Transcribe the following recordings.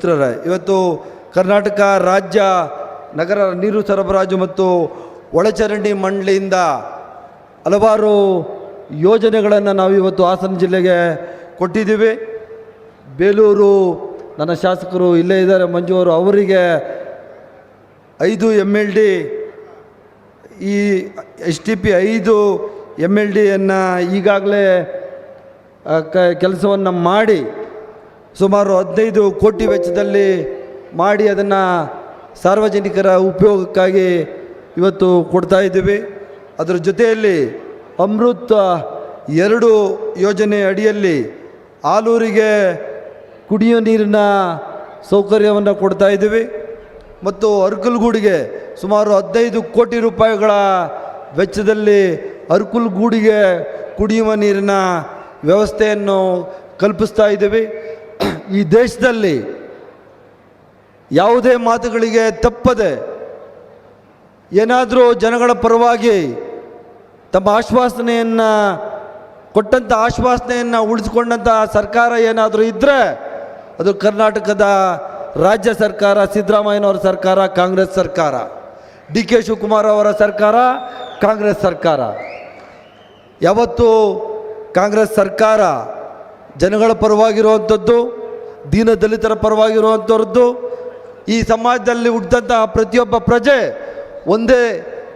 ಮಿತ್ರರೇ ಇವತ್ತು ಕರ್ನಾಟಕ ರಾಜ್ಯ ನಗರ ನೀರು ಸರಬರಾಜು ಮತ್ತು ಒಳಚರಂಡಿ ಮಂಡಳಿಯಿಂದ ಹಲವಾರು ಯೋಜನೆಗಳನ್ನು ನಾವು ಇವತ್ತು ಹಾಸನ ಜಿಲ್ಲೆಗೆ ಕೊಟ್ಟಿದ್ದೀವಿ. ಬೇಲೂರು ನನ್ನ ಶಾಸಕರು ಇಲ್ಲೇ ಇದ್ದಾರೆ, ಮಂಜು ಅವರು ಅವರಿಗೆ ಐದು ಎಂ ಎಲ್ ಡಿ ಈ ಎಸ್ ಟಿ ಪಿ ಐದು ಎಂ ಎಲ್ ಡಿಯನ್ನು ಈಗಾಗಲೇ ಕೆಲಸವನ್ನು ಮಾಡಿ ಸುಮಾರು ಹದಿನೈದು ಕೋಟಿ ವೆಚ್ಚದಲ್ಲಿ ಮಾಡಿ ಅದನ್ನು ಸಾರ್ವಜನಿಕರ ಉಪಯೋಗಕ್ಕಾಗಿ ಇವತ್ತು ಕೊಡ್ತಾ ಇದ್ದೀವಿ. ಅದರ ಜೊತೆಯಲ್ಲಿ ಅಮೃತ ಎರಡು ಯೋಜನೆ ಅಡಿಯಲ್ಲಿ ಆಲೂರಿಗೆ ಕುಡಿಯೋ ನೀರಿನ ಸೌಕರ್ಯವನ್ನು ಕೊಡ್ತಾ ಇದ್ದೀವಿ. ಮತ್ತು ಅರ್ಕಲ್ಗೂಡಿಗೆ ಸುಮಾರು ಹದಿನೈದು ಕೋಟಿ ರೂಪಾಯಿಗಳ ವೆಚ್ಚದಲ್ಲಿ ಅರ್ಕಲ್ಗೂಡಿಗೆ ಕುಡಿಯುವ ನೀರಿನ ವ್ಯವಸ್ಥೆಯನ್ನು ಕಲ್ಪಿಸ್ತಾ ಇದ್ದೀವಿ. ಈ ದೇಶದಲ್ಲಿ ಯಾವುದೇ ಮಾತುಗಳಿಗೆ ತಪ್ಪದೆ ಏನಾದರೂ ಜನಗಳ ಪರವಾಗಿ ತಮ್ಮ ಆಶ್ವಾಸನೆಯನ್ನು ಕೊಟ್ಟಂಥ ಆಶ್ವಾಸನೆಯನ್ನು ಉಳಿಸ್ಕೊಂಡಂಥ ಸರ್ಕಾರ ಏನಾದರೂ ಇದ್ದರೆ ಅದು ಕರ್ನಾಟಕದ ರಾಜ್ಯ ಸರ್ಕಾರ, ಸಿದ್ದರಾಮಯ್ಯನವರ ಸರ್ಕಾರ, ಕಾಂಗ್ರೆಸ್ ಸರ್ಕಾರ, ಡಿ ಕೆ ಶಿವಕುಮಾರ್ ಅವರ ಸರ್ಕಾರ, ಕಾಂಗ್ರೆಸ್ ಸರ್ಕಾರ. ಯಾವತ್ತು ಕಾಂಗ್ರೆಸ್ ಸರ್ಕಾರ ಜನಗಳ ಪರವಾಗಿರುವಂಥದ್ದು ದೀನ ದಲಿತರ ಪರವಾಗಿರುವಂಥವ್ರದ್ದು ಈ ಸಮಾಜದಲ್ಲಿ ಹುಟ್ಟಿದಂತಹ ಪ್ರತಿಯೊಬ್ಬ ಪ್ರಜೆ ಒಂದೇ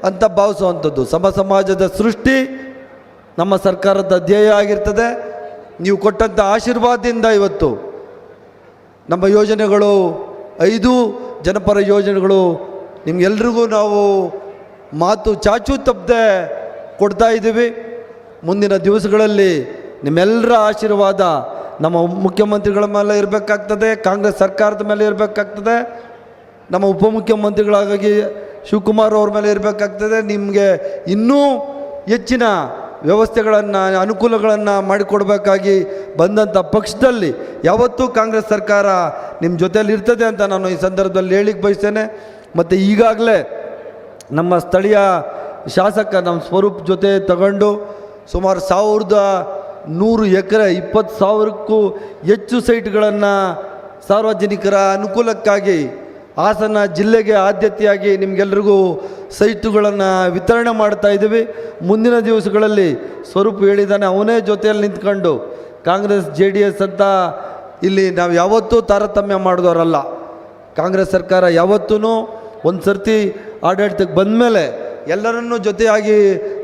ಅಂತ ಭಾವಿಸುವಂಥದ್ದು ಸಮ ಸಮಾಜದ ಸೃಷ್ಟಿ ನಮ್ಮ ಸರ್ಕಾರದ ಧ್ಯೇಯ ಆಗಿರ್ತದೆ. ನೀವು ಕೊಟ್ಟಂಥ ಆಶೀರ್ವಾದದಿಂದ ಇವತ್ತು ನಮ್ಮ ಯೋಜನೆಗಳು ಐದು ಜನಪರ ಯೋಜನೆಗಳು, ನಿಮ್ಗೆಲ್ರಿಗೂ ನಾವು ಮಾತು ಚಾಚು ತಪ್ಪದೆ ಕೊಡ್ತಾ ಇದ್ದೀವಿ. ಮುಂದಿನ ದಿವಸಗಳಲ್ಲಿ ನಿಮ್ಮೆಲ್ಲರ ಆಶೀರ್ವಾದ ನಮ್ಮ ಮುಖ್ಯಮಂತ್ರಿಗಳ ಮೇಲೆ ಇರಬೇಕಾಗ್ತದೆ, ಕಾಂಗ್ರೆಸ್ ಸರ್ಕಾರದ ಮೇಲೆ ಇರಬೇಕಾಗ್ತದೆ, ನಮ್ಮ ಉಪಮುಖ್ಯಮಂತ್ರಿಗಳಾಗಿ ಶಿವಕುಮಾರ್ ಅವ್ರ ಮೇಲೆ ಇರಬೇಕಾಗ್ತದೆ. ನಿಮಗೆ ಇನ್ನೂ ಹೆಚ್ಚಿನ ವ್ಯವಸ್ಥೆಗಳನ್ನು, ಅನುಕೂಲಗಳನ್ನು ಮಾಡಿಕೊಡಬೇಕಾಗಿ ಬಂದಂಥ ಪಕ್ಷದಲ್ಲಿ ಯಾವತ್ತೂ ಕಾಂಗ್ರೆಸ್ ಸರ್ಕಾರ ನಿಮ್ಮ ಜೊತೆಯಲ್ಲಿ ಇರ್ತದೆ ಅಂತ ನಾನು ಈ ಸಂದರ್ಭದಲ್ಲಿ ಹೇಳಿಕ್ಕೆ ಬಯಸ್ತೇನೆ. ಮತ್ತು ಈಗಾಗಲೇ ನಮ್ಮ ಸ್ಥಳೀಯ ಶಾಸಕ ನಮ್ಮ ಸ್ವರೂಪ್ ಜೊತೆ ತಗೊಂಡು ಸುಮಾರು ಸಾವಿರದ ನೂರು ಎಕರೆ, ಇಪ್ಪತ್ತು ಸಾವಿರಕ್ಕೂ ಹೆಚ್ಚು ಸೈಟ್ಗಳನ್ನು ಸಾರ್ವಜನಿಕರ ಅನುಕೂಲಕ್ಕಾಗಿ ಹಾಸನ ಜಿಲ್ಲೆಗೆ ಆದ್ಯತೆಯಾಗಿ ನಿಮಗೆಲ್ರಿಗೂ ಸೈಟುಗಳನ್ನು ವಿತರಣೆ ಮಾಡ್ತಾ ಇದ್ದೀವಿ. ಮುಂದಿನ ದಿವಸಗಳಲ್ಲಿ ಸ್ವರೂಪ್ ಹೇಳಿದ್ದಾನೆ ಅವನೇ ಜೊತೆಯಲ್ಲಿ ನಿಂತ್ಕೊಂಡು ಕಾಂಗ್ರೆಸ್, ಜೆ ಡಿ ಎಸ್ ಅಂತ ಇಲ್ಲಿ ನಾವು ಯಾವತ್ತೂ ತಾರತಮ್ಯ ಮಾಡಿದವರಲ್ಲ. ಕಾಂಗ್ರೆಸ್ ಸರ್ಕಾರ ಯಾವತ್ತೂ ಒಂದು ಸರ್ತಿ ಆಡಳಿತಕ್ಕೆ ಬಂದ ಮೇಲೆ ಎಲ್ಲರನ್ನೂ ಜೊತೆಯಾಗಿ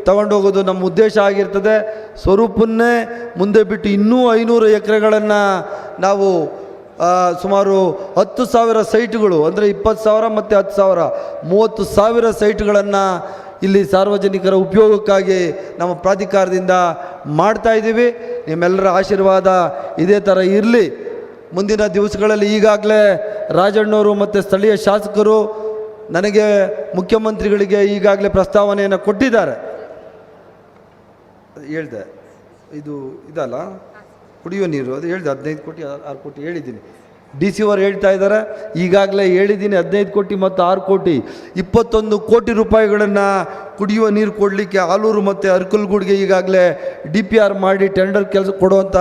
ತಗೊಂಡೋಗೋದು ನಮ್ಮ ಉದ್ದೇಶ ಆಗಿರ್ತದೆ. ಸ್ವರೂಪನ್ನೇ ಮುಂದೆ ಬಿಟ್ಟು ಇನ್ನೂ ಐನೂರು ಎಕರೆಗಳನ್ನು ನಾವು ಸುಮಾರು ಹತ್ತು ಸಾವಿರ ಸೈಟ್ಗಳು, ಅಂದರೆ ಇಪ್ಪತ್ತು ಸಾವಿರ ಮತ್ತು ಹತ್ತು ಸಾವಿರ, ಮೂವತ್ತು ಸಾವಿರ ಸೈಟ್ಗಳನ್ನು ಇಲ್ಲಿ ಸಾರ್ವಜನಿಕರ ಉಪಯೋಗಕ್ಕಾಗಿ ನಮ್ಮ ಪ್ರಾಧಿಕಾರದಿಂದ ಮಾಡ್ತಾ ಇದ್ದೀವಿ. ನಿಮ್ಮೆಲ್ಲರ ಆಶೀರ್ವಾದ ಇದೇ ಥರ ಇರಲಿ. ಮುಂದಿನ ದಿವಸಗಳಲ್ಲಿ ಈಗಾಗಲೇ ರಾಜಣ್ಣವರು ಮತ್ತು ಸ್ಥಳೀಯ ಶಾಸಕರು ನನಗೆ ಮುಖ್ಯಮಂತ್ರಿಗಳಿಗೆ ಈಗಾಗಲೇ ಪ್ರಸ್ತಾವನೆಯನ್ನು ಕೊಟ್ಟಿದ್ದಾರೆ. ಹೇಳ್ದೆ, ಇದು ಇದಲ್ಲ ಕುಡಿಯುವ ನೀರು, ಅದು ಹೇಳಿದೆ, ಹದಿನೈದು ಕೋಟಿ, ಆರು ಕೋಟಿ ಹೇಳಿದ್ದೀನಿ. ಡಿ ಸಿ ಅವರು ಹೇಳ್ತಾ ಇದ್ದಾರೆ, ಈಗಾಗಲೇ ಹೇಳಿದ್ದೀನಿ, ಹದಿನೈದು ಕೋಟಿ ಮತ್ತು ಆರು ಕೋಟಿ. ಇಪ್ಪತ್ತೊಂದು ಕೋಟಿ ರೂಪಾಯಿಗಳನ್ನು ಕುಡಿಯುವ ನೀರು ಕೊಡಲಿಕ್ಕೆ ಆಲೂರು ಮತ್ತು ಅರ್ಕಲ್ಗೂಡ್ಗೆ ಈಗಾಗಲೇ ಡಿ ಪಿ ಆರ್ ಮಾಡಿ ಟೆಂಡರ್ ಕೆಲಸ ಕೊಡುವಂಥ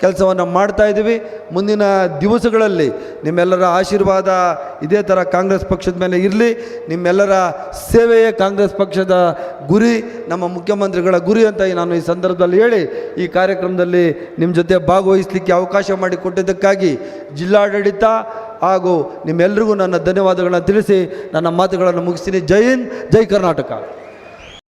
ಕೆಲಸವನ್ನು ಮಾಡ್ತಾ ಇದ್ದೀವಿ. ಮುಂದಿನ ದಿವಸಗಳಲ್ಲಿ ನಿಮ್ಮೆಲ್ಲರ ಆಶೀರ್ವಾದ ಇದೇ ಥರ ಕಾಂಗ್ರೆಸ್ ಪಕ್ಷದ ಮೇಲೆ ಇರಲಿ. ನಿಮ್ಮೆಲ್ಲರ ಸೇವೆಯೇ ಕಾಂಗ್ರೆಸ್ ಪಕ್ಷದ ಗುರಿ, ನಮ್ಮ ಮುಖ್ಯಮಂತ್ರಿಗಳ ಗುರಿ ಅಂತ ನಾನು ಈ ಸಂದರ್ಭದಲ್ಲಿ ಹೇಳಿ ಈ ಕಾರ್ಯಕ್ರಮದಲ್ಲಿ ನಿಮ್ಮ ಜೊತೆ ಭಾಗವಹಿಸಲಿಕ್ಕೆ ಅವಕಾಶ ಮಾಡಿಕೊಟ್ಟಿದ್ದಕ್ಕಾಗಿ ಜಿಲ್ಲಾಡಳಿತ ಹಾಗೂ ನಿಮ್ಮೆಲ್ಲರಿಗೂ ನನ್ನ ಧನ್ಯವಾದಗಳನ್ನು ತಿಳಿಸಿ ನನ್ನ ಮಾತುಗಳನ್ನು ಮುಗಿಸ್ತೀನಿ. ಜೈ ಹಿಂದ್, ಜೈ ಕರ್ನಾಟಕ.